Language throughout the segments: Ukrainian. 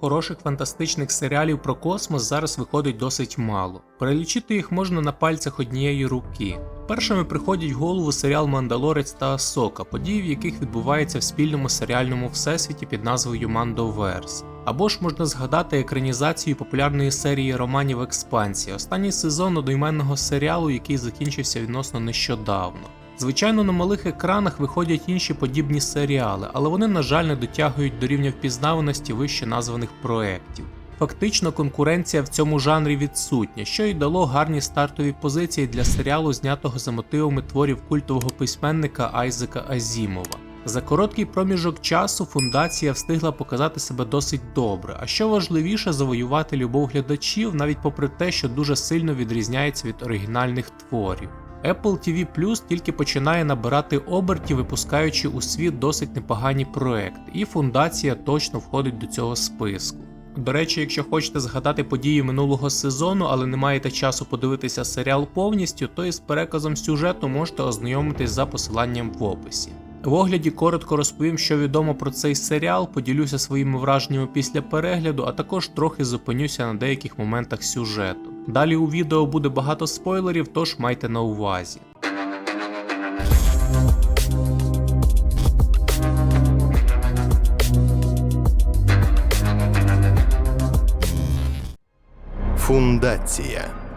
Хороших фантастичних серіалів про космос зараз виходить досить мало. Перелічити їх можна на пальцях однієї руки. Першими приходять в голову серіал Мандалорець та Асока, події в яких відбуваються в спільному серіальному всесвіті під назвою Мандоверс. Або ж можна згадати екранізацію популярної серії романів Експансія, останній сезон одноіменного серіалу, який закінчився відносно нещодавно. Звичайно, на малих екранах виходять інші подібні серіали, але вони, на жаль, не дотягують до рівня впізнаваності вище названих проєктів. Фактично, конкуренція в цьому жанрі відсутня, що й дало гарні стартові позиції для серіалу, знятого за мотивами творів культового письменника Айзека Азімова. За короткий проміжок часу фундація встигла показати себе досить добре, а що важливіше, завоювати любов глядачів, навіть попри те, що дуже сильно відрізняється від оригінальних творів. Apple TV Plus тільки починає набирати обертів, випускаючи у світ досить непогані проекти, і фундація точно входить до цього списку. До речі, якщо хочете згадати події минулого сезону, але не маєте часу подивитися серіал повністю, то із переказом сюжету можете ознайомитись за посиланням в описі. В огляді коротко розповім, що відомо про цей серіал, поділюся своїми враженнями після перегляду, а також трохи зупинюся на деяких моментах сюжету. Далі у відео буде багато спойлерів, тож майте на увазі. Фундація.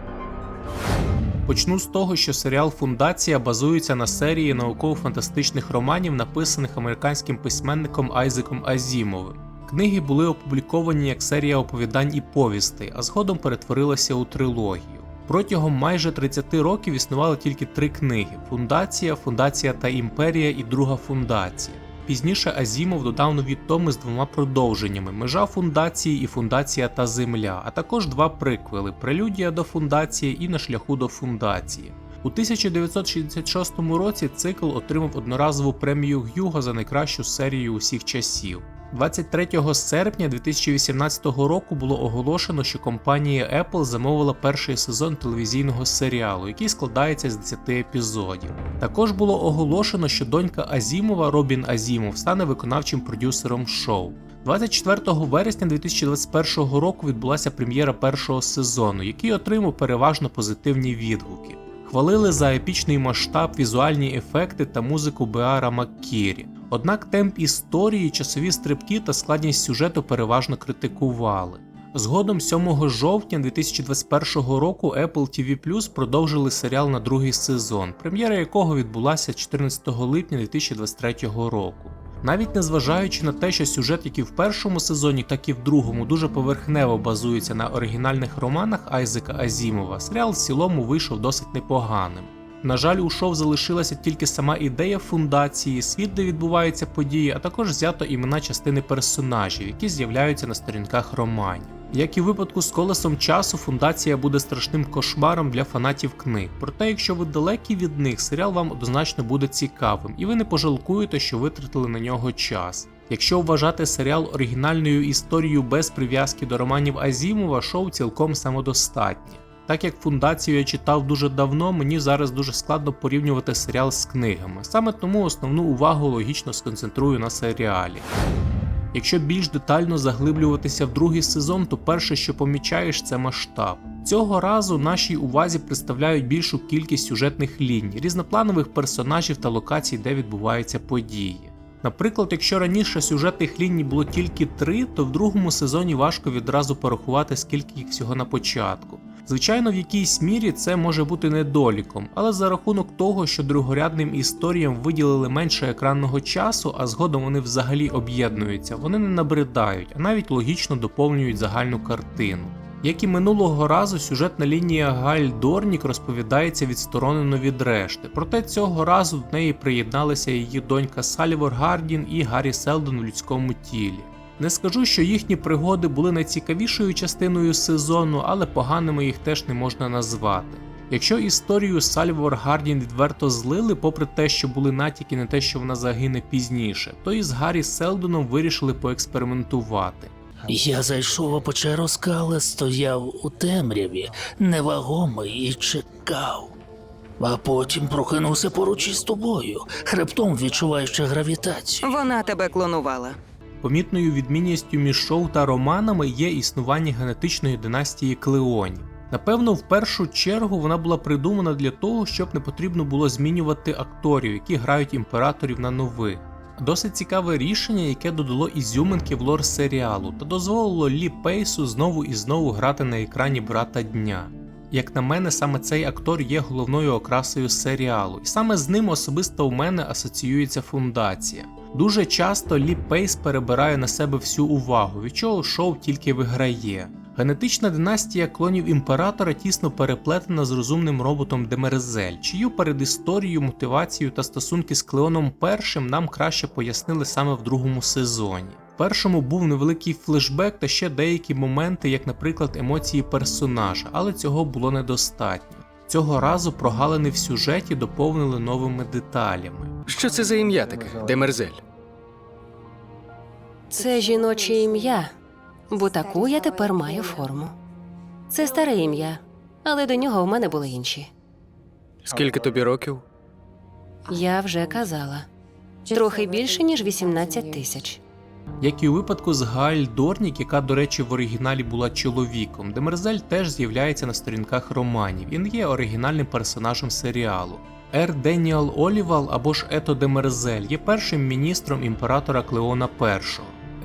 Почну з того, що серіал Фундація базується на серії науково-фантастичних романів, написаних американським письменником Айзеком Азімовим. Книги були опубліковані як серія оповідань і повістей, а згодом перетворилися у трилогію. Протягом майже 30 років існували тільки три книги: Фундація, Фундація та Імперія і Друга Фундація. Пізніше Азімов додав нові томи з двома продовженнями: Межа фундації і Фундація та Земля, а також два приквели Прелюдія до фундації і На шляху до фундації. У 1966 році цикл отримав одноразову премію Гюго за найкращу серію усіх часів. 23 серпня 2018 року було оголошено, що компанія Apple замовила перший сезон телевізійного серіалу, який складається з 10 епізодів. Також було оголошено, що донька Азімова Робін Азімов стане виконавчим продюсером шоу. 24 вересня 2021 року відбулася прем'єра першого сезону, який отримав переважно позитивні відгуки. Хвалили за епічний масштаб, візуальні ефекти та музику Беара Маккірі. Однак темп історії, часові стрибки та складність сюжету переважно критикували. Згодом 7 жовтня 2021 року Apple TV Plus продовжили серіал на другий сезон, прем'єра якого відбулася 14 липня 2023 року. Навіть незважаючи на те, що сюжет як і в першому сезоні, так і в другому дуже поверхнево базується на оригінальних романах Айзека Азімова, серіал в цілому вийшов досить непоганим. На жаль, у шоу залишилася тільки сама ідея фундації, світ, де відбуваються події, а також взято імена частини персонажів, які з'являються на сторінках романів. Як і в випадку з колесом часу, фундація буде страшним кошмаром для фанатів книг. Проте, якщо ви далекі від них, серіал вам однозначно буде цікавим, і ви не пожалкуєте, що витратили на нього час. Якщо вважати серіал оригінальною історією без прив'язки до романів Азімова, шоу цілком самодостатнє. Так як фундацію я читав дуже давно, мені зараз дуже складно порівнювати серіал з книгами. Саме тому основну увагу логічно сконцентрую на серіалі. Якщо більш детально заглиблюватися в другий сезон, то перше, що помічаєш, це масштаб. Цього разу нашій увазі представляють більшу кількість сюжетних ліній, різнопланових персонажів та локацій, де відбуваються події. Наприклад, якщо раніше сюжетних ліній було тільки три, то в другому сезоні важко відразу порахувати, скільки їх всього на початку. Звичайно, в якійсь мірі це може бути недоліком, але за рахунок того, що другорядним історіям виділили менше екранного часу, а згодом вони взагалі об'єднуються, вони не набридають, а навіть логічно доповнюють загальну картину. Як і минулого разу, сюжетна лінія Галь Дорнік розповідається відсторонено від решти, проте цього разу до неї приєдналися її донька Салівор Гардін і Гаррі Селдон в людському тілі. Не скажу, що їхні пригоди були найцікавішою частиною сезону, але поганими їх теж не можна назвати. Якщо історію Сальвор Гардін відверто злили, попри те, що були натяки на те, що вона загине пізніше, то із Гаррі Селдоном вирішили поекспериментувати. Я зайшов у печеру скали, стояв у темряві, невагомий і чекав. А потім прокинувся поруч із тобою, хребтом відчуваючи гравітацію. Вона тебе клонувала. Помітною відмінністю між шоу та романами є існування генетичної династії Клеонів. Напевно, в першу чергу вона була придумана для того, щоб не потрібно було змінювати акторів, які грають імператорів на нових. Досить цікаве рішення, яке додало ізюминки в лор серіалу та дозволило Лі Пейсу знову і знову грати на екрані брата дня. Як на мене, саме цей актор є головною окрасою серіалу, і саме з ним особисто у мене асоціюється фундація. Дуже часто Лі Пейс перебирає на себе всю увагу, від чого шоу тільки виграє. Генетична династія клонів імператора тісно переплетена з розумним роботом Демерзель, чию передісторію, мотивацію та стосунки з Клеоном І нам краще пояснили саме в другому сезоні. В першому був невеликий флешбек та ще деякі моменти, як, наприклад, емоції персонажа, але цього було недостатньо. Цього разу прогалини в сюжеті доповнили новими деталями. Що це за ім'я таке? Демерзель. Це жіноче ім'я, бо таку я тепер маю форму. Це старе ім'я, але до нього в мене були інші. Скільки тобі років? Я вже казала. Трохи більше, ніж 18 тисяч. Як і у випадку з Галь Дорнік, яка, до речі, в оригіналі була чоловіком, Демерзель теж з'являється на сторінках романів. Він є оригінальним персонажем серіалу. Ер Деніал Олівал або ж Ето Демерзель є першим міністром імператора Клеона І.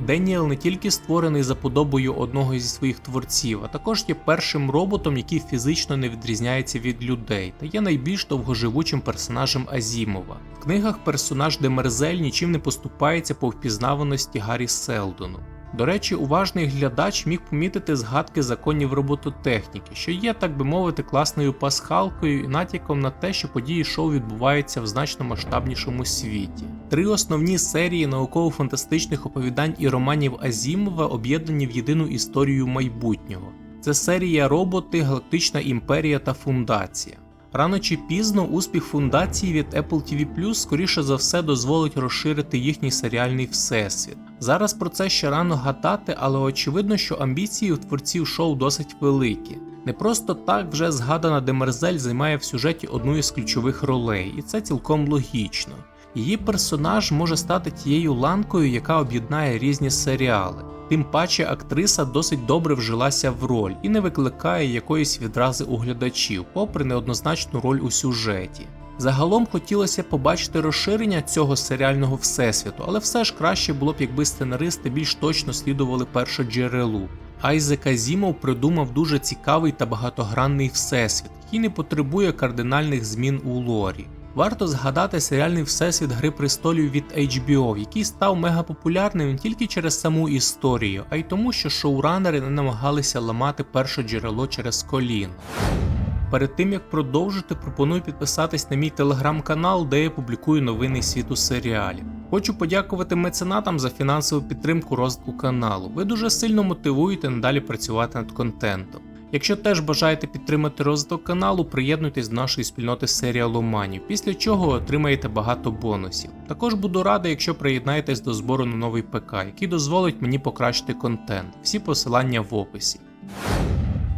Деніел не тільки створений за подобою одного зі своїх творців, а також є першим роботом, який фізично не відрізняється від людей, та є найбільш довгоживучим персонажем Азімова. В книгах персонаж Демерзель нічим не поступається по впізнаваності Гаррі Селдону. До речі, уважний глядач міг помітити згадки законів робототехніки, що є, так би мовити, класною пасхалкою і натяком на те, що події шоу відбуваються в значно масштабнішому світі. Три основні серії науково-фантастичних оповідань і романів Азімова об'єднані в єдину історію майбутнього. Це серія Роботи, Галактична імперія та Фундація. Рано чи пізно успіх фундації від Apple TV скоріше за все дозволить розширити їхній серіальний всесвіт. Зараз про це ще рано гадати, але очевидно, що амбіції у творців шоу досить великі. Не просто так вже згадана Демерзель займає в сюжеті одну із ключових ролей, і це цілком логічно. Її персонаж може стати тією ланкою, яка об'єднає різні серіали. Тим паче актриса досить добре вжилася в роль і не викликає якоїсь відрази у глядачів, попри неоднозначну роль у сюжеті. Загалом хотілося побачити розширення цього серіального всесвіту, але все ж краще було б, якби сценаристи більш точно слідували першоджерелу. Айзек Азімов придумав дуже цікавий та багатогранний всесвіт, який не потребує кардинальних змін у лорі. Варто згадати серіальний всесвіт Гри престолів від HBO, який став мегапопулярним не тільки через саму історію, а й тому, що шоуранери не намагалися ламати перше джерело через коліно. Перед тим як продовжити, пропоную підписатись на мій телеграм-канал, де я публікую новини світу серіалів. Хочу подякувати меценатам за фінансову підтримку розвитку каналу. Ви дуже сильно мотивуєте надалі працювати над контентом. Якщо теж бажаєте підтримати розвиток каналу, приєднуйтесь до нашої спільноти серіаломанів, після чого отримаєте багато бонусів. Також буду радий, якщо приєднаєтесь до збору на новий ПК, який дозволить мені покращити контент. Всі посилання в описі.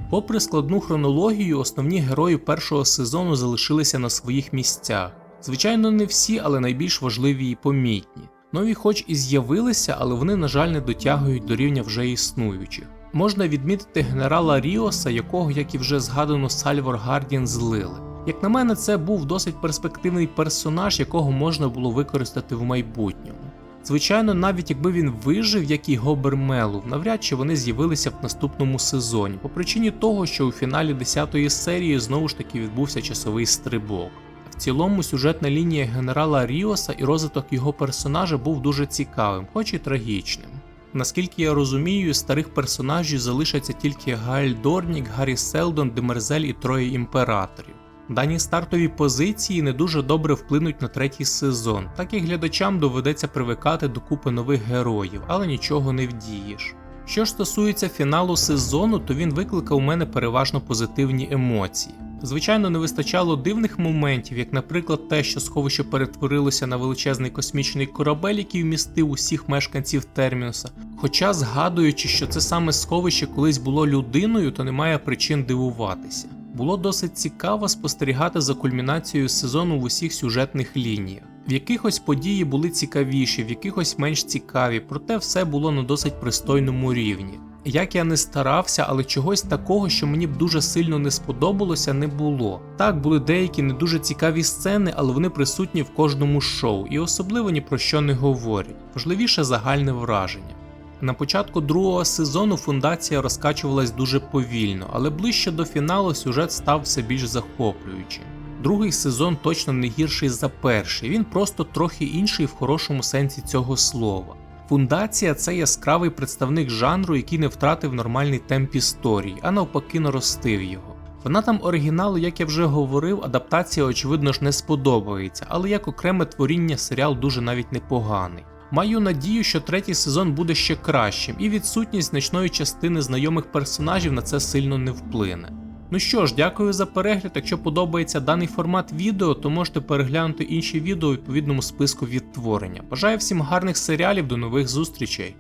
Попри складну хронологію, основні герої першого сезону залишилися на своїх місцях. Звичайно, не всі, але найбільш важливі і помітні. Нові, хоч і з'явилися, але вони, на жаль, не дотягують до рівня вже існуючих. Можна відмітити генерала Ріоса, якого, як і вже згадано, Сальвор Гардіан злили. Як на мене, це був досить перспективний персонаж, якого можна було використати в майбутньому. Звичайно, навіть якби він вижив, як і Гобер Мелу, навряд чи вони з'явилися в наступному сезоні, по причині того, що у фіналі 10-ї серії знову ж таки відбувся часовий стрибок. В цілому сюжетна лінія генерала Ріоса і розвиток його персонажа був дуже цікавим, хоч і трагічним. Наскільки я розумію, старих персонажів залишаться тільки Галь Дорнік, Гаррі Селдон, Демерзель і троє імператорів. Дані стартові позиції не дуже добре вплинуть на третій сезон, так і глядачам доведеться привикати до купи нових героїв, але нічого не вдієш. Що ж стосується фіналу сезону, то він викликав у мене переважно позитивні емоції. Звичайно, не вистачало дивних моментів, як, наприклад, те, що сховище перетворилося на величезний космічний корабель, який вмістив усіх мешканців Термінуса. Хоча, згадуючи, що це саме сховище колись було людиною, то немає причин дивуватися. Було досить цікаво спостерігати за кульмінацією сезону в усіх сюжетних лініях. В якихось події були цікавіші, в якихось менш цікаві, проте все було на досить пристойному рівні. Як я не старався, але чогось такого, що мені б дуже сильно не сподобалося, не було. Так, були деякі не дуже цікаві сцени, але вони присутні в кожному шоу і особливо ні про що не говорять. Важливіше загальне враження. На початку другого сезону фундація розкачувалась дуже повільно, але ближче до фіналу сюжет став все більш захоплюючим. Другий сезон точно не гірший за перший, він просто трохи інший в хорошому сенсі цього слова. Фундація це яскравий представник жанру, який не втратив нормальний темп історії, а навпаки наростив його. Фанатам оригіналу, як я вже говорив, адаптація очевидно ж не сподобається, але як окреме творіння серіал дуже навіть непоганий. Маю надію, що третій сезон буде ще кращим, і відсутність значної частини знайомих персонажів на це сильно не вплине. Ну що ж, дякую за перегляд. Якщо подобається даний формат відео, то можете переглянути інші відео у відповідному списку відтворення. Бажаю всім гарних серіалів, до нових зустрічей!